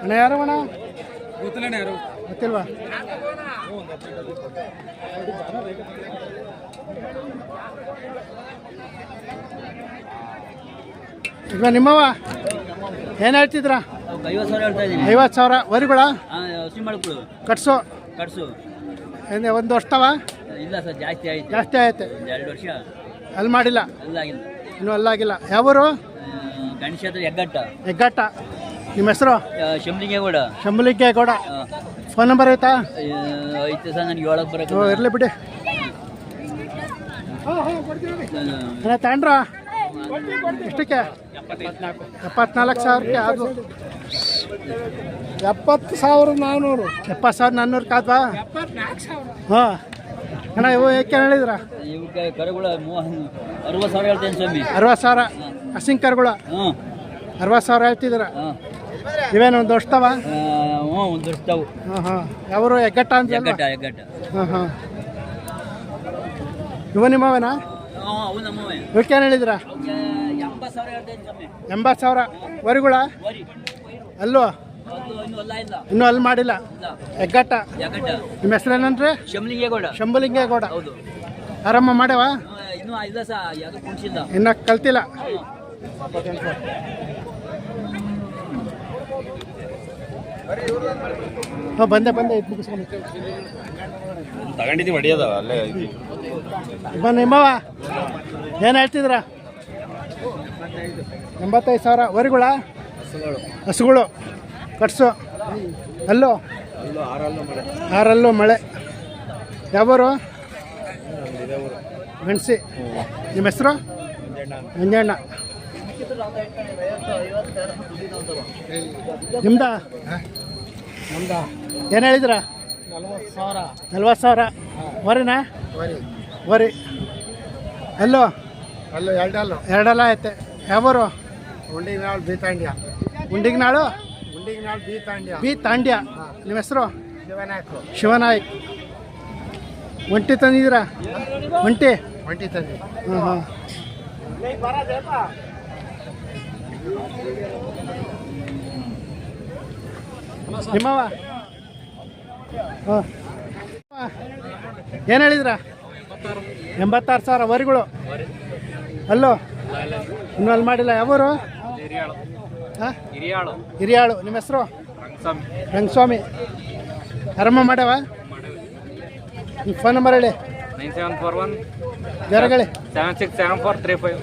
ಅಣ್ಣ ಯಾರು ಅಣ್ಣ? ಗೊತ್ತಿಲ್ಲ ಯಾರು? ಗೊತ್ತಿಲ್ವಾ? ಈಗ ನಿಮ್ಮವ ಏನು ಹೇಳ್ತಿದ್ರ? ಐವತ್ತು ಸಾವಿರ ಹೇಳ್ತಾ ಬೇಡ ಕಟ್ಸು. ಕಟ್ಸು. ಏನು ಒಂದು ವರ್ಷವಾ ಇಲ್ಲ ಸರ್ ಜಾಸ್ತಿ ಆಯ್ತು. ಜಾಸ್ತಿ ಆಯ್ತು. ಒಂದು ಎರಡು ವರ್ಷ. ಅಲ್ಲಿ ಮಾಡಿಲ್ಲ? ಅಲ್ಲಾಗಿಲ್ಲ. ಇನ್ನೂ ಅಲ್ಲಾಗಿಲ್ಲ. ಯಾವರು? ಗಣೇಶ ಹತ್ರ ಹೆಗ್ಗಟ್ಟ. ಹೆಗ್ಗಾಟ ನಿಮ್ಮ ಹೆಸರು? ಶಂಬಲಿಂಗೇಗೌಡ. ಶಂಬಲಿಗೆ ಗೌಡ ಫೋನ್ ನಂಬರ್ ಐತಾ ಐತೆ ಸರ್ ನನಗೆ ಏಳಕ್ಕೆ ಬರಕ್ಕೆ ಓ ಇರಲಿ ಬಿಡಿ. ಅಣ್ಣ ತಗೊಂಡ್ರ ಎಷ್ಟಕ್ಕೆ? ಎಪ್ಪತ್ನಾಲ್ಕು ಸಾವಿರಕ್ಕೆ ಅದು ಎಪ್ಪತ್ತು ಸಾವಿರ ನಾನ್ನೂರು ಎಪ್ಪತ್ತು ಸಾವಿರ ನಾನ್ನೂರು ಕಾದ್ವಾ ಹಾಂ. ಅಣ್ಣ ಇವು ಏಕೆ ಹೇಳಿದ್ರ? ಇವಕ್ಕೆ ಕರುಗಳು ಮೂವ ಅರವತ್ತು ಸಾವಿರ ಹೇಳ್ತೇನೆ ಸ್ವಾಮಿ. ಅರವತ್ತು ಸಾವಿರ? ಹಸಿಂಗ್ ಕರುಗಳು? ಹ್ಞೂ. ಅರವತ್ತು ಸಾವಿರ ಹೇಳ್ತಿದ್ದೀರ? ಹಾಂ. ಇವೇನು ಒಂದು ವರ್ಷದವ ಹ್ಞೂ ಒಂದು ವರ್ಷದವು ಹಾಂ ಹಾಂ ಯಾವರು ಎಗ್ಗಟ್ಟ ಅಂತ ಎಗ್ಗಟ್ಟ ಎಗ್ಗಟ್ಟ. ಹಾಂ ಹಾಂ ಇವ ನಿಮ್ಮವನಾ? ಇವಕ್ಕೆ ಏನು ಹೇಳಿದ್ರ? ಎಂಬತ್ತು ಸಾವಿರ ವರಿಗಳ? ಅದು ಇನ್ನೂ ಅಲ್ಲ ಇಲ್ಲ? ಇನ್ನೂ ಅಲ್ಲಿ ಮಾಡಿಲ್ಲ. ಎಗ್ಗಟ್ಟ ನಿಮ್ಮ ಹೆಸರೇನಂದ್ರೆ ಏನಂದ್ರೆ? ಶಂಬಲಿಂಗೇಗೌಡ. ಹೌದು. ಆರಾಮ ಮಾಡ್ಯಾವ? ಇನ್ನೂ ಯಾವುದು ಕುಣಿಸಿಲ್ಲ. ಇನ್ನ ಕಲ್ತಿಲ್ಲ. ಹಾಂ. ಬಂದೆ ಬಂದೆ ಇದು ಮುಗಿಸ್ಕೊಂಡು. ತಗೊಂಡಿದ್ದೀವಿ ಹೊಡಿಯೋದ ಅಲ್ಲೇ ಬನ್ನಿ ನಿಮ್ಮವ ಏನು ಹೇಳ್ತಿದ್ರ ಎಂಬತ್ತೈದು ಸಾವಿರ. ವರಿಗಳ? ಹಸುಗಳು. ಕಟ್ಸು. ಅಲ್ಲೋ. ಆರಲ್ಲೂ ಮಳೆ. ಯಾವರು? ಮೆಣಸಿ. ನಿಮ್ಮ ಹೆಸರು? ಮಂಜಣ್ಣ. ನಿಮ್ದ? ಏನು ಹೇಳಿದ್ರ? ನಲ್ವತ್ತು ಸಾವಿರ. ನಲ್ವತ್ತು ಸಾವಿರ ವರಿನಾ ವರಿ ಅಲ್ಲೋ. ಅಲ್ಲೋ ಎರಡಲ್ಲ. ಎರಡೆಲ್ಲ ಐತೆ. ಯಾವರು? ಉಂಡಿಗೆ ನಾಳು ಬೀತಾಂಡ್ಯ. ಉಂಡಿಗೆ ನಾಳು ಬಿ ತಾಂಡ್ಯ. ನಿಮ್ಮ ಹೆಸರು? ಶಿವನಾಯ್ಕು. ಒಂಟಿ ತಂದಿದ್ದೀರಾ? ಒಂಟಿ? ಒಂಟಿ ತಂದಿ ಹ್ಞೂ ಹಾಂ ನಿಮ್ಮವ ಹಾಂ ಏನು ಹೇಳಿದ್ರ? ಎಂಬತ್ತಾರು ಸಾವಿರ ವರಿಗಳು. ಅಲ್ಲೋ? ಇನ್ನೂ ಅಲ್ಲಿ ಮಾಡಿಲ್ಲ ಯಾವರು? ಹಾಂ? ಹಿರಿಯಾಳು. ಹಿರಿಯಾಳು. ನಿಮ್ಮ ಹೆಸರು? ರಂಗಸ್ವಾಮಿ. ರಂಗಸ್ವಾಮಿ. ಆರಾಮ ಮಾಡ್ಯಾವ ನಿಮ್ಮ ಫೋನ್ ನಂಬರ್ ಹೇಳಿ. Nine seven four one. ಜರಗಳಿ seven six seven four three five.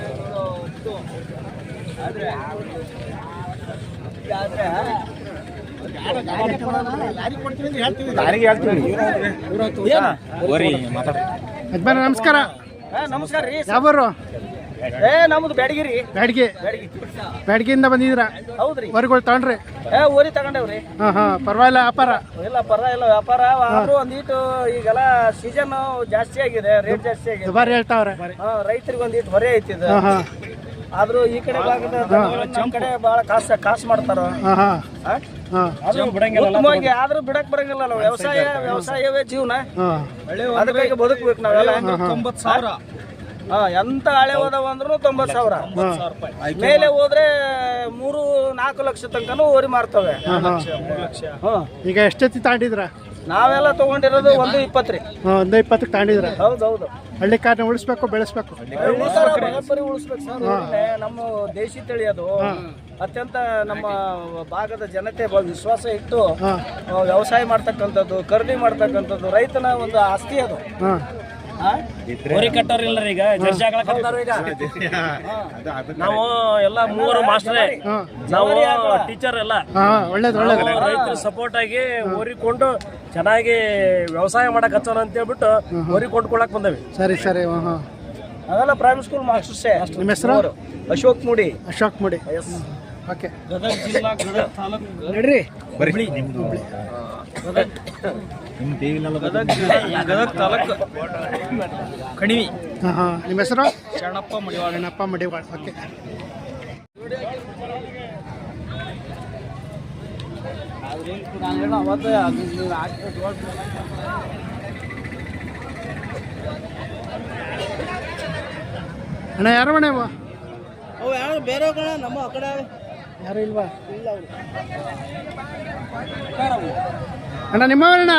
ಯಜಮಾನ ನಮಸ್ಕಾರ. ನಮಸ್ಕಾರ ರೀ. ಯಾವರು? ಏ ನಮ್ದು ಬ್ಯಾಡಗಿರಿ. ಬ್ಯಾಡ್ಗಿ. ಬ್ಯಾಡಗಿಯಿಂದ ಬಂದಿದ್ರ ಹೌದ್ರಿ. ವರಿಗಳು ತಗೊಂಡ್ರಿ. ಏ ಊರಿ ತಗೊಂಡೇವ್ರಿ. ಹಾ ಹಾ ಪರವಾಗಿಲ್ಲ ವ್ಯಾಪಾರ. ಇಲ್ಲ ಪರವಾಗಿಲ್ಲ ವ್ಯಾಪಾರ. ಆದ್ರೂ ಒಂದಿಟ್ಟು ಈಗೆಲ್ಲ ಸೀಸನ್ ಜಾಸ್ತಿ ಆಗಿದೆ ರೇಟ್ ಜಾಸ್ತಿ ಆಗಿದೆ. ದುಬಾರಿ ಹೇಳ್ತಾವ್ರೆ. ಹಾ ರೈತರಿಗೆ ಒಂದಿಟ್ಟು ಹೊರೆ ಐತಿ ಇದು. ಆದ್ರೂ ಈ ಕಡೆ ಭಾಗದ ನಮ್ಮ ಕಡೆ ಬಹಳ ಕಾಸು ಕಾಸು ಮಾಡ್ತಾರ. ಹಾಂ ಹಾಂ. ಹಾ? ಹಾಂ. ಉತ್ತಮವಾಗಿ ಆದ್ರೂ ಬಿಡಕ್ ಬರಂಗಿಲ್ಲ ನಾವು. ವ್ಯವಸಾಯ ವ್ಯವಸಾಯವೇ ಜೀವನ. ಹಾಂ. ಅದಕ್ಕಾಗಿ ಬದುಕ್ಬೇಕು ನಾವೆಲ್ಲ. ತೊಂಬತ್ತು ಸಾವಿರ ಹಾ ಎಂತ ಹಳೆ ಹೋದವ ಅಂದ್ರೂ ತೊಂಬತ್ ಸಾವಿರ. ಮೇಲೆ ಹೋದ್ರೆ ಮೂರು ನಾಲ್ಕು ಲಕ್ಷ ತನಕನೂ ಓರಿ ಮಾರ್ತವೆ. ಈಗ ಎಷ್ಟೊತ್ತಿ ತಾಂಡಿದ್ರ? ನಾವೆಲ್ಲ ತಗೊಂಡಿರೋದು ಒಂದು ಇಪ್ಪತ್ತ್ರಿ ಒಂದು ಇಪ್ಪತ್ತಕ್ಕೆ ತಾಂಡಿದ್ರ? ಹೌದೌದು. ಹಳ್ಳಿ ಕಾರ್ಯ ಉಳಿಸ್ಬೇಕು ಬೆಳೆಸ್ಬೇಕು. ಬರೋಬ್ಬರಿ ಉಳಿಸ್ಬೇಕು ಸರ್. ನಮ್ಮ ದೇಶಿ ತಳಿ ಅದು. ಅತ್ಯಂತ ನಮ್ಮ ಭಾಗದ ಜನತೆ ಬ- ವಿಶ್ವಾಸ ಇಟ್ಟು ಆ, ವ್ಯವಸಾಯ ಮಾಡ್ತಕ್ಕಂಥದ್ದು ಖರೀದಿ ಮಾಡ್ತಕ್ಕಂಥದ್ದು ರೈತನ ಒಂದು ಆಸ್ತಿ ಅದು. ಹಾಂ. ಕಟ್ಟೋರಿಲ್ಲ ಈಗ ಜರ್ಸಿ ಈಗ ನಾವು ಎಲ್ಲ ಮೂವರು ಮಾಸ್ಟರ್ ನಾವು ಟೀಚರ್ ಎಲ್ಲ ರೈತರ ಸಪೋರ್ಟ್ ಆಗಿ ಓರಿಕೊಂಡು ಚೆನ್ನಾಗಿ ವ್ಯವಸಾಯ ಮಾಡಕ್ ಹಚ್ಚೋಣ ಅಂತ ಹೇಳ್ಬಿಟ್ಟು ಓರಿ ಕೊಂಡ್ಕೊಳಕ್ ಬಂದವಿ ಸರಿ ಸರಿ ಅದೆಲ್ಲ ಪ್ರೈಮರಿ ಸ್ಕೂಲ್ ಮಾಸ್ಟರ್ಸೇ ನಿಮ್ಮ ಹೆಸರು ಅಶೋಕ್ ಮುಡಿ ಅಶೋಕ್ ಮುಡಿ ಓಕೆ ಗದಗ ಜಿಲ್ಲಾ ಗದಗ ತಾಲೂಕು ನಡ್ರಿ ಗದಗ ತಾಲೂಕು. ಕಣಿವಿ. ಹಾಂ ಹಾಂ. ನಿಮ್ಮ ಹೆಸರು? ಶರಣಪ್ಪ ಮಡಿವಾಳ. ಶರಣಪ್ಪ ಮಡಿವಾಳ. ಓಕೆ. ಅಣ್ಣ ಯಾರು ಅಣ್ಣ ಇವು? ಅವು ಯಾರು ಬೇರೆ ನಮ್ಮ ಆ ಕಡೆ. ಯಾರು ಇಲ್ವಾ? ಇಲ್ಲ ಅವ್ರು. ಅಣ್ಣ ನಿಮ್ಮವಣ್ಣ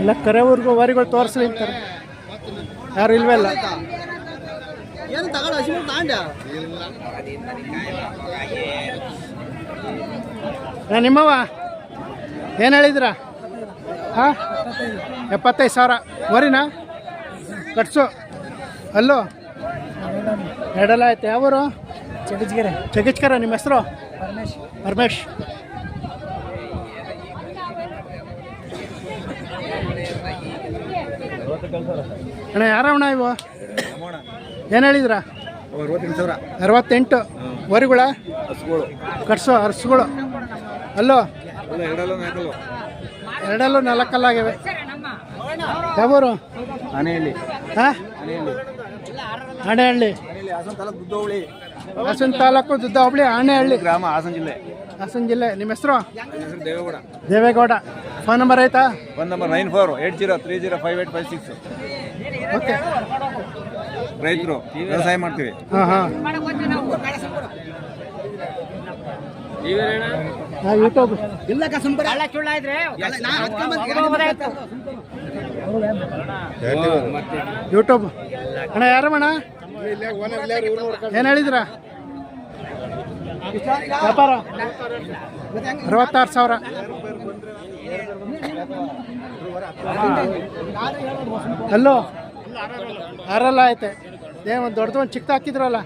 ಎಲ್ಲ ಕರೆವರ್ಗು ವಾರಿಗಳು ತೋರಿಸ್ಲಿ ಅಂತಾರೆ. ಯಾರು ಇಲ್ವೇ ಇಲ್ಲ. ಏನು ತಗೊಂಡು ಹಸಿ ತಾಂಡ ಅಣ್ಣ ನಿಮ್ಮವ ಏನು ಹೇಳಿದ್ರ? ಹಾಂ? ಎಪ್ಪತ್ತೈದು ಸಾವಿರ. ವರಿನಾ ಕಟ್ಸು. ಅಲ್ಲೋ? ಎರಡಲ್ಲ ಆಯ್ತು. ಯಾವೂರು? ಚಗಜ್ಗೆರೆ ಚಗಿಚ್ಕರ ನಿಮ್ಮ ಹೆಸರು? ಪರಮೇಶ್. ಪರಮೇಶ್. ಅಣ್ಣ ಯಾರವಣ ಇವು? ಏನು ಹೇಳಿದ್ರ? ಅರವತ್ತೆಂಟು. ವರಿಗಳ? ಕಟ್ಸೋ ಅರ್ಸುಗಳು. ಅಲ್ಲೋ? ಎರಡಲ್ಲ ನಾಲ್ಕಲ್ಲ ಎರಡಲ್ಲೂ ನಾಲ್ಕಲ್ಲಾಗಿವೆ ಯಾವೂರು? ಆನೆಹಳ್ಳಿ ಹಾಂ? ಆನೆಹಳ್ಳಿ. ಹಾಸನ ತಾಲೂಕು ದುದ್ದ ಹೋಬಳಿ ಆಣೆಹಳ್ಳಿ ಗ್ರಾಮ ಹಾಸನ ಜಿಲ್ಲೆ. ಹಾಸನ ಜಿಲ್ಲೆ. ನಿಮ್ಮ ಹೆಸರು ದೇವೇಗೌಡ. ದೇವೇಗೌಡ. ಫೋನ್ ನಂಬರ್ ಆಯ್ತಾ? Phone number nine four eight zero three zero five eight five six okay ರೈತರು ವ್ಯವಸಾಯ ಮಾಡ್ತೀವಿ. ಹಾಂ ಹಾಂ. ಹಾಂ ಯೂಟ್ಯೂಬ್ ಇಲ್ಲ ಕಸಂಬರ ಯೂಟ್ಯೂಬ್ ಅಣ್ಣ ಯಾರಮ್ಮಣ್ಣ? ಏನು ಹೇಳಿದ್ರ? ವ್ಯಾಪಾರ? ಅರವತ್ತಾರು ಸಾವಿರ. ಅಲ್ಲೋ ಹರಲ್ಲ ಐತೆ ಏ ಒಂದು ದೊಡ್ಡದು ಒಂದು ಚಿಕ್ಕ ಹಾಕಿದ್ರಲ್ಲ?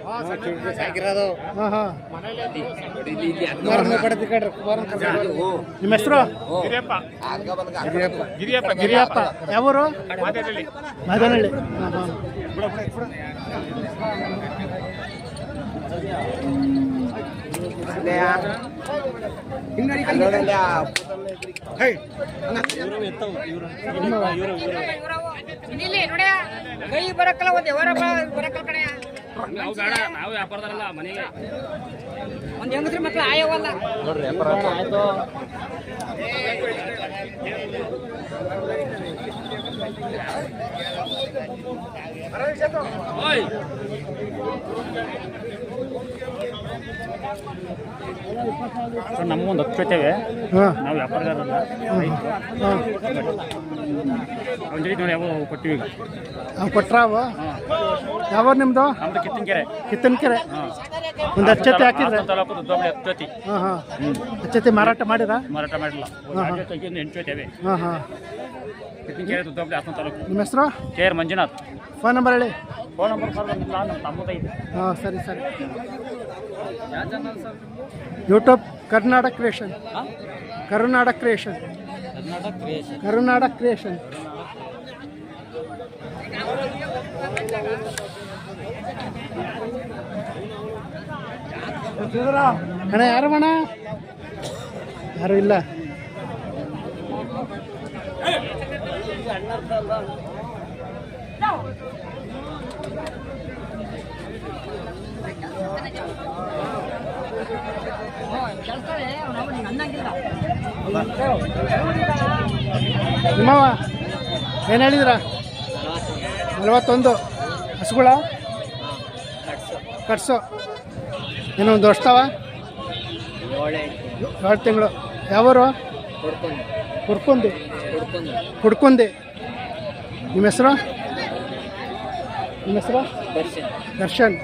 ನಿಮ್ಮ ಹೆಸರು? ಗಿರಿಯಪ್ಪ ಯಾವೂರು? ಮಾದನಹಳ್ಳಿ. ಹಾಂ ಹಾಂ ಕೈ ಬರಕ್ಕಲ್ಲ ಒಂದ್ ವ್ಯವಹಾರ ಬರಕ್ಕಲ್ಲ ಕಡೆ ನಾವು ವ್ಯಾಪಾರದಾರಲ್ಲ ಒಂದ್ ಹೆಂಗಸ್ರ ಮಕ್ಳು ಆಯವಲ್ಲ ನಮಗೊಂದು ಹತ್ತು ಜೊತೆವೆ ಹಾಂ. ನಾವು ವ್ಯಾಪಾರಗಾರಲ್ಲ ಹಾಂ ಅವ್ನ ಜೊತೆ ನೋಡಿ ಯಾವ ಕೊಟ್ಟಿವಿ ಈಗ. ಹಾಂ ಕೊಟ್ರಾವು? ಯಾವ ನಿಮ್ಮದು ನಮ್ದು? ಕಿತ್ತನಕೆರೆ. ಕಿತ್ತನಕೆರೆ. ಒಂದು ಕೆರೆ ಹಾಂ ಹಾಕಿದ್ರೆ? ತಾಲೂಕು ಜೊತೆ. ಹಾಂ ಹಾಂ. ಅಚ್ಚತೆ ಮಾರಾಟ ಮಾಡಿದ ಮಾರಾಟ ಮಾಡಿಲ್ಲ. ಎಂಟು ಜೊತೆ ಹಾಂ ಹಾಂ. ನಿಮ್ಮ ಹೆಸರು? K R Manjunath. Phone number ಹೇಳಿ. ಫೋನ್ ನಂಬರ್ ಬರ್ದಂಗಿಲ್ಲ ನಮ್ಮ ಹಾಂ ಸರಿ ಸರಿ. YouTube Karnataka creation. Karnataka creation. Karnataka creation. ಅಣ್ಣ ಯಾರು ಅಣ್ಣ? ಯಾರು ಇಲ್ಲ? ನಿಮ್ಮವ ಏನು ಹೇಳಿದ್ರ? ನಲವತ್ತೊಂದು. ಹಸುಗಳ? ಕಟ್ಸು. ಇನ್ನೊಂದು ವರ್ಷವ? ಏಳು ತಿಂಗಳು. ಯಾವೂರು? ಹುಡ್ಕೊಂಡಿ ಹುಡ್ಕೊಂಡಿ ನಿಮ್ಮ ಹೆಸರು? ನಿಮ್ಮ ಹೆಸರು? ದರ್ಶನ್.